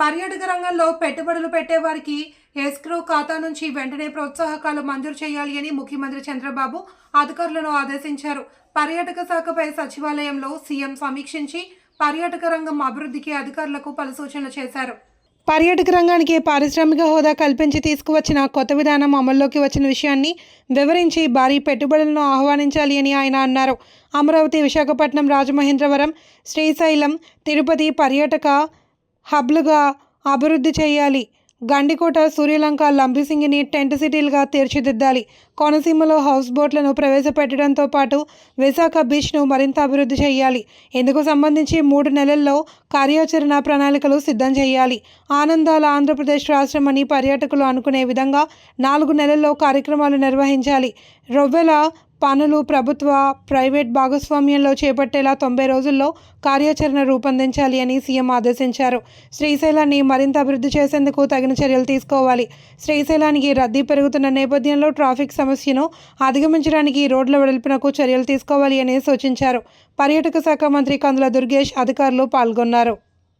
పర్యాటక రంగంలో పెట్టుబడులు పెట్టే వారికి ఎస్క్రో ఖాతా నుంచి వెంటనే ప్రోత్సాహకాలు మంజూరు చేయాలి అని ముఖ్యమంత్రి చంద్రబాబు అధికారులను ఆదేశించారు. పర్యాటక శాఖపై సచివాలయంలో సీఎం సమీక్షించి పర్యాటక రంగం అభివృద్ధికి అధికారులకు పలు సూచనలు చేశారు. పర్యాటక రంగానికి పారిశ్రామిక హోదా కల్పించి తీసుకువచ్చిన కొత్త విధానం అమల్లోకి వచ్చిన విషయాన్ని వివరించి భారీ పెట్టుబడులను ఆహ్వానించాలి అని ఆయన అన్నారు. అమరావతి విశాఖపట్నం రాజమహేంద్రవరం శ్రీశైలం తిరుపతి పర్యాటక హబ్లుగా అభివృద్ధి చేయాలి. గండికోట సూర్యలంక లంబిసింగిని టెంట్ సిటీలుగా తీర్చిదిద్దాలి. కోనసీమలో హౌస్ బోట్లను ప్రవేశపెట్టడంతో పాటు విశాఖ బీచ్ను మరింత అభివృద్ధి చేయాలి. ఇందుకు సంబంధించి మూడు నెలల్లో కార్యాచరణ ప్రణాళికలు సిద్ధం చేయాలి. ఆనందాల ఆంధ్రప్రదేశ్ రాష్ట్రం అని పర్యాటకులు అనుకునే విధంగా నాలుగు నెలల్లో కార్యక్రమాలు నిర్వహించాలి. రొవ్వెల పనులు ప్రభుత్వ ప్రైవేట్ భాగస్వామ్యంలో చేపట్టేలా తొంభై రోజుల్లో కార్యాచరణ రూపొందించాలి అని సీఎం ఆదేశించారు. శ్రీశైలాన్ని మరింత అభివృద్ధి చేసేందుకు తగిన చర్యలు తీసుకోవాలి. శ్రీశైలానికి రద్దీ పెరుగుతున్న నేపథ్యంలో ట్రాఫిక్ సమస్యను అధిగమించడానికి రోడ్ల వెడల్పునకు చర్యలు తీసుకోవాలి అని సూచించారు. పర్యాటక శాఖ మంత్రి కందుల దుర్గేష్ అధికారులు పాల్గొన్నారు.